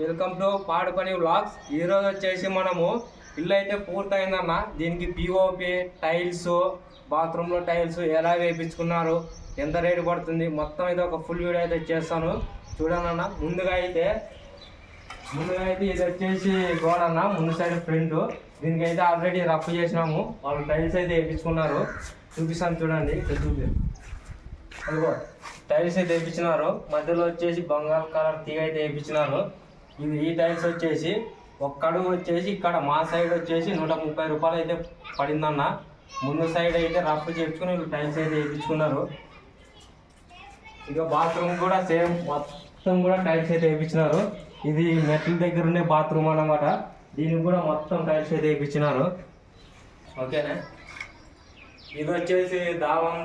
Welcome to పాడుపని vlogs. ఈరోజు వచ్చేసి మనము ఇల్లు అయితే పూర్తయిందన్న. దీనికి పిఓపి టైల్స్ బాత్రూంలో టైల్స్ ఎలా వేయించుకున్నారు ఎంత రేటు పడుతుంది మొత్తం అయితే ఒక ఫుల్ వీడియో అయితే చేస్తాను. చూడండి అన్న ముందుగా అయితే ముందుగా అయితే ఇది వచ్చేసి గోడ అన్న ముందు సైడ్ ఫ్రంట్ దీనికి అయితే ఆల్రెడీ రఫ్ చేసినాము. వాళ్ళు టైల్స్ అయితే వేయించుకున్నారు చూపిస్తాను చూడండి ఇక్కడ చూపి. అదిగో టైల్స్ అయితే వేయించినారు మధ్యలో వచ్చేసి బంగారు కలర్ తీగ అయితే వేయించినారు ఇది ఈ టైల్స్ వచ్చేసి ఒక్క అడుగు వచ్చేసి ఇక్కడ మా సైడ్ వచ్చేసి నూట ముప్పై రూపాయలు అయితే పడిందన్న. ముందు సైడ్ అయితే రఫ్ చేసుకుని టైల్స్ అయితే వేయించుకున్నారు. ఇక బాత్రూమ్ కూడా సేమ్ మొత్తం కూడా టైల్స్ అయితే వేయించినారు. ఇది మెట్ల దగ్గర ఉండే బాత్రూమ్ అన్నమాట. దీనికి కూడా మొత్తం టైల్స్ అయితే వేయించినారు. ఓకేనా ఇది వచ్చేసి దావం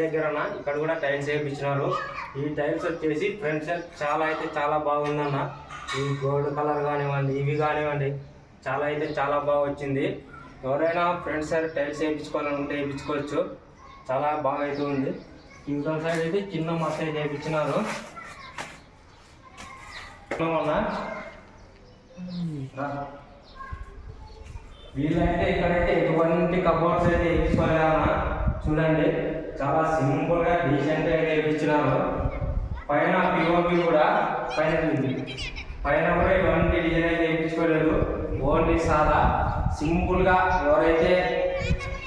దగ్గర ఇక్కడ కూడా టైల్స్ వేయించినారు. ఈ టైల్స్ వచ్చేసి ఫ్రంట్ సైడ్ చాలా అయితే చాలా బాగుందన్న. ఈ గోల్డ్ కలర్ కానివ్వండి ఇవి కానివ్వండి చాలా అయితే చాలా బాగా వచ్చింది. ఎవరైనా ఫ్రంట్ సైడ్ టైల్స్ వేయించుకోవాలని ఉంటే వేయించుకోవచ్చు. చాలా బాగా అయితే ఉంది. ఇంకో సైడ్ అయితే చిన్న మసాజ్ వేయించినారు. అన్నా. వీళ్ళైతే ఇక్కడైతే ఎటువంటి కబోర్డ్స్ అయితే వేయించుకోలేదన్నా చూడండి చాలా సింపుల్గా డీసెంట్గా వేయించినారు. పైన పిఓపి కూడా పైన ఉంది. పైన కూడా ఎటువంటి డిజైన్ అయితే వేయించుకోలేదు. ఓన్లీ సాదా. సింపుల్గా ఎవరైతే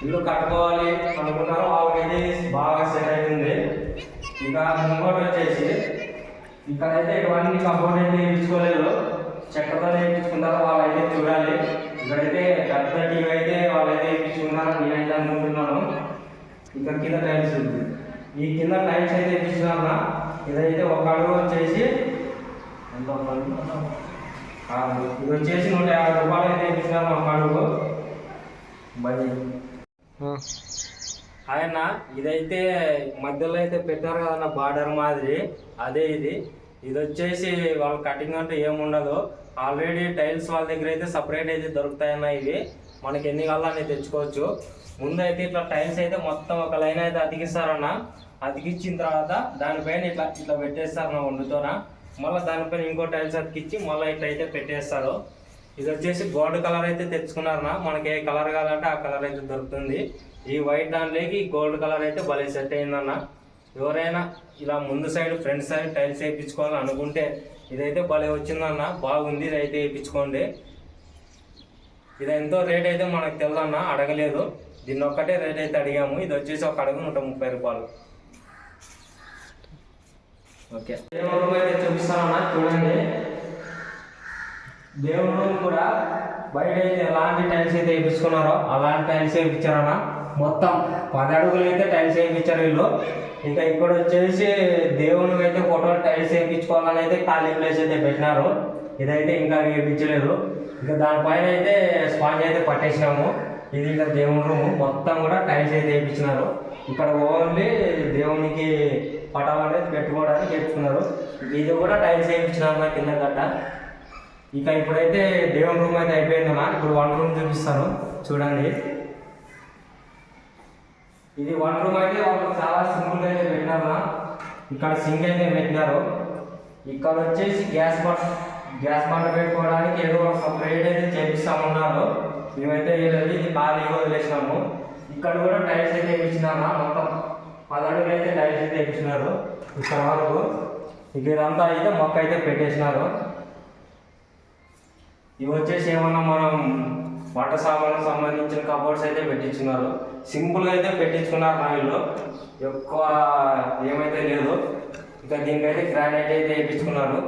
ఇల్లు కట్టుకోవాలి అనుకున్నారో వాళ్ళకైతే బాగా సెట్ అవుతుంది ఇంకా ఇంకోటి వచ్చేసి ఇక్కడైతే ఎటువంటి కబోర్డ్ అయితే వేయించుకోలేదు. చెక్కతో వేయించుకుంటారో వాళ్ళైతే చూడాలి. ఇక్కడైతే పెద్ద టీవీ అయితే వాళ్ళైతే వేయించుకున్నారని నేనైతే అనుకుంటున్నాను. ఇంకా కింద టైల్స్ ఉంది. ఈ కింద టైల్స్ అయితే వేయించుకున్నా ఇదైతే ఒక అడుగు వచ్చేసి ఎంత. ఇది వచ్చేసి నూట యాభై రూపాయలు అయితే వేయించినాను ఒక అడుగు. బై. ఆయన ఇదైతే మధ్యలో అయితే పెట్టారు కదన్న బార్డర్ మాదిరి. అదే ఇది. ఇది వచ్చేసి వాళ్ళ కటింగ్ అంటే ఏముండదు. ఆల్రెడీ టైల్స్ వాళ్ళ దగ్గర అయితే సపరేట్ అయితే దొరుకుతాయన్న ఇవి. మనకి ఎన్ని కావాలని తెచ్చుకోవచ్చు. ముందు అయితే ఇట్లా టైల్స్ అయితే మొత్తం ఒక లైన్ అయితే అతికిస్తారన్న. అతికిచ్చిన తర్వాత దానిపైన ఇట్లా ఇట్లా పెట్టేస్తారు నా వండుతోన. మళ్ళీ దానిపైన ఇంకో టైల్స్ అతికిచ్చి మళ్ళీ ఇట్లా అయితే పెట్టేస్తారు. ఇది వచ్చేసి గోల్డ్ కలర్ అయితే తెచ్చుకున్నారనా మనకి ఏ కలర్ కావాలంటే ఆ కలర్ అయితే దొరుకుతుంది. ఈ వైట్ దాంట్లోకి గోల్డ్ కలర్ అయితే భలే సెట్ అయిందన్న. ఎవరైనా ఇలా ముందు సైడ్ ఫ్రంట్ సైడ్ టైల్స్ వేయించుకోవాలని అనుకుంటే ఇదైతే భలే వచ్చిందన్న బాగుంది ఇదైతే వేయించుకోండి. ఇది ఎంతో రేట్ అయితే మనకు తెలియదన్న అడగలేదు. దీన్ని ఒక్కటే రేట్ అయితే అడిగాము. ఇది వచ్చేసి ఒక అడుగు నూట ముప్పై రూపాయలు. ఓకే. దేవుడు అయితే చూపిస్తానన్నా చూడండి. దేవుడు కూడా బయట అయితే ఎలాంటి టైల్స్ అయితే వేయించుకున్నారో అలాంటి టైల్స్ వేయించారన్న మొత్తం పది అడుగులు అయితే టైల్స్ వేయించారు వీళ్ళు. ఇంకా ఇక్కడ వచ్చేసి దేవునికి అయితే ఫోటో టైల్స్ వేయించుకోవాలని అయితే ఖాళీ ప్లేస్ అయితే పెట్టినారు. ఇదైతే ఇంకా వేయించలేదు. ఇంకా దానిపైన అయితే స్పాంజ్ అయితే పట్టేసినాము. ఇది ఇంకా దేవుని రూమ్ మొత్తం కూడా టైల్స్ అయితే వేయించినారు. ఇక్కడ ఓన్లీ దేవునికి పటాలు అనేది పెట్టుకోవడానికి వేయించుకున్నారు. ఇది కూడా టైల్స్ వేయించినారు నా కింద గట్ట ఇక ఇప్పుడైతే దేవుని రూమ్ అయితే అయిపోయిందన్నా ఇప్పుడు వన్ రూమ్ చూపిస్తాను. చూడండి. ఇది వన్ రూమ్ అయితే వాళ్ళు చాలా సింపుల్గా అయితే పెట్టినారు ఇక్కడ సింక్ అయితే పెట్టినారు. ఇక్కడ వచ్చేసి గ్యాస్ బండ్ గ్యాస్ బండ పెట్టుకోవడానికి ఏదో సపరేట్ అయితే చేపిస్తామన్నారు మేమైతే వెళ్ళి ఇది ఖాళీగా వదిలేసినాము. ఇక్కడ కూడా టైల్స్ అయితే వేయించినారా మొత్తం పదడుగులు అయితే టైల్స్ అయితే వేయించినారు. ఇక్కడ వరకు ఇక ఇదంతా అయితే మొక్క అయితే పెట్టేసినారు. ఇవి వచ్చేసి ఏమన్నా మనం వంట సామాన్లకు సంబంధించిన కబోర్డ్స్ అయితే పెట్టించున్నారు. సింపుల్గా అయితే పెట్టించుకున్నారు మా ఇల్లు. ఎక్కువ ఏమైతే లేదు. ఇంకా దీనికైతే గ్రానైట్ అయితే వేయించుకున్నారు.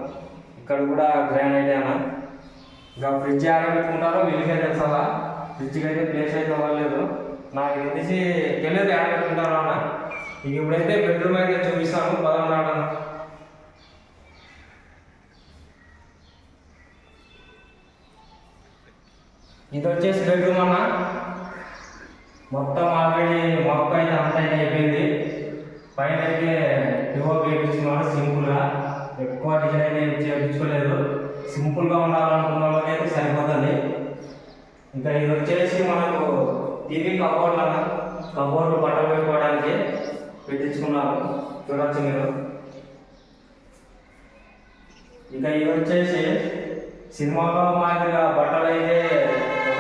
ఇక్కడ కూడా గ్రానైట్ అయినా ఇంకా ఫ్రిడ్జ్ ఆడబెట్టుకుంటారో వీళ్ళకే తెలుసా ఫ్రిడ్జ్కి అయితే ప్లేస్ అయితే అవ్వలేదు నాకు తెలిసి తెలియదు ఆడబెట్టుకుంటారో అన్న. ఇక ఇప్పుడైతే బెడ్రూమ్ అయితే చూపిస్తాను. పదం ఇది వచ్చేసి బెడ్రూమ్ అన్న. మొత్తం ఆల్రెడీ మొక్క అయితే అంతా అయిపోయింది. పైన అయితే పివో వేయించుకున్నాడు సింపుల్గా ఎక్కువ డిజైన్ ఏం చేయించుకోలేదు. సింపుల్గా ఉండాలనుకున్న వాళ్ళకి అయితే సరిపోతుంది. ఇంకా ఇది వచ్చేసి మనకు టీవీ కబోర్డ్ అన్న. కబోర్డ్ బట్టలు పెట్టుకోవడానికి పెట్టించుకున్నారు. చూడవచ్చు మీరు. ఇంకా ఇది వచ్చేసి సినిమాలో మాదిరిగా బట్టలు అయితే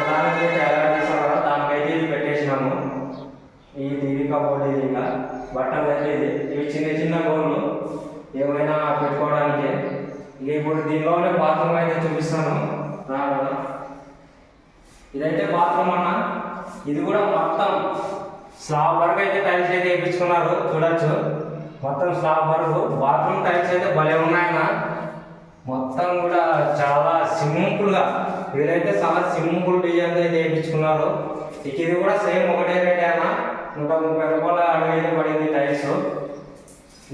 ఒకదానికి అయితే ఎలా దానికైతే ఇది పెట్టేసినాము. ఇది ఇది కబోర్డ్ ఇది ఇంకా. బట్టలు అయితే ఇది. ఇవి చిన్న చిన్న గోళ్ళు ఏమైనా పెట్టుకోవడానికి. ఇక ఇప్పుడు దీనిలోనే బాత్రూమ్ అయితే చూపిస్తాను. రాగలరా ఇదైతే బాత్రూమ్ అన్న. ఇది కూడా మొత్తం స్లాబ్ వరకు అయితే టైల్స్ అయితే వేయించుకున్నారు. చూడొచ్చు. మొత్తం స్లాబ్ వరకు. బాత్రూమ్ టైల్స్ అయితే భలే ఉన్నాయన్న. మొత్తం కూడా చాలా సింపుల్గా వీళ్ళైతే చాలా సింపుల్ డిజైన్ అయితే వేయించుకున్నారు. ఇక ఇది కూడా సేమ్ ఒకటే రేట్ అన్న నూట ముప్పై రూపాయల అడుగు పడింది టైల్స్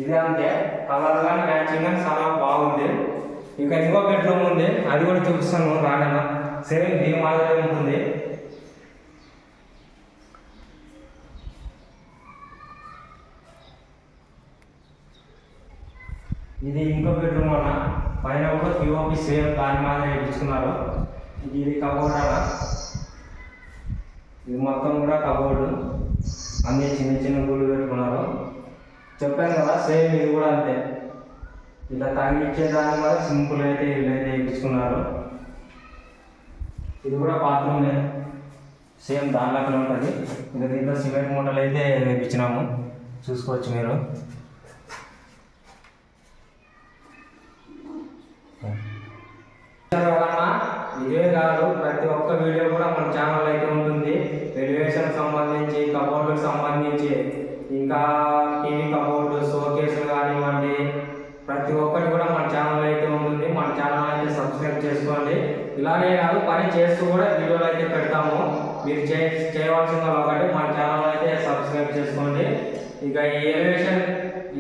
ఇది అంతే. కలర్ కానీ మ్యాచింగ్ కానీ చాలా బాగుంది. ఇక ఇంకో బెడ్రూమ్ ఉంది. అది కూడా చూపిస్తాను రానన్న. సేమ్ దీని మాదిరి ఉంటుంది. ఇది ఇంకో బెడ్రూమ్ అన్న. పైన కూడా పిఓపి సేమ్ దాని మాదిరి వేయించుకున్నారు ఇది కబోర్డ్ అలా ఇది మొత్తం కూడా కబోర్డు. అన్ని చిన్న చిన్న గుళ్ళు పెట్టుకున్నారు. చెప్పాను కదా సేమ్ ఇది కూడా అంతే. ఇలా తగిలిచ్చే దాని వల్ల సింపుల్ అయితే ఇల్లు అయితే వేయించుకున్నారు. ఇది కూడా బాత్రూమ్ సేమ్ దానిలోనే ఉంటుంది. ఇంకా దీంట్లో సిమెంట్ మూటలు అయితే వేయించినాము. చూసుకోవచ్చు మీరు. ఇదే కాదు ప్రతి ఒక్క వీడియో కూడా మన ఛానల్ అయితే ఉంటుంది. ఎలివేషన్ సంబంధించి కబోర్డులకు సంబంధించి ఇంకా టీవీ కబోర్డు షోకేసులు కానివ్వండి ప్రతి ఒక్కటి కూడా మన ఛానల్ అయితే ఉంటుంది. మన ఛానల్ అయితే సబ్స్క్రైబ్ చేసుకోండి. ఇలానే కాదు పని చేస్తూ కూడా వీడియోలు అయితే పెడతాము. మీరు చే చేయవలసిన ఒకటి మన ఛానల్ అయితే సబ్స్క్రైబ్ చేసుకోండి. ఇక ఈ ఎలివేషన్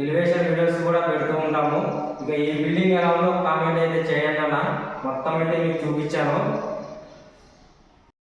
ఎలివేషన్ వీడియోస్ కూడా పెడుతూ ఉంటాము. ఇక ఈ బిల్డింగ్ ఎలా ఉందో కామెంట్ అయితే చేయండి అన్న. మొత్తం అయితే మీకు చూపించాను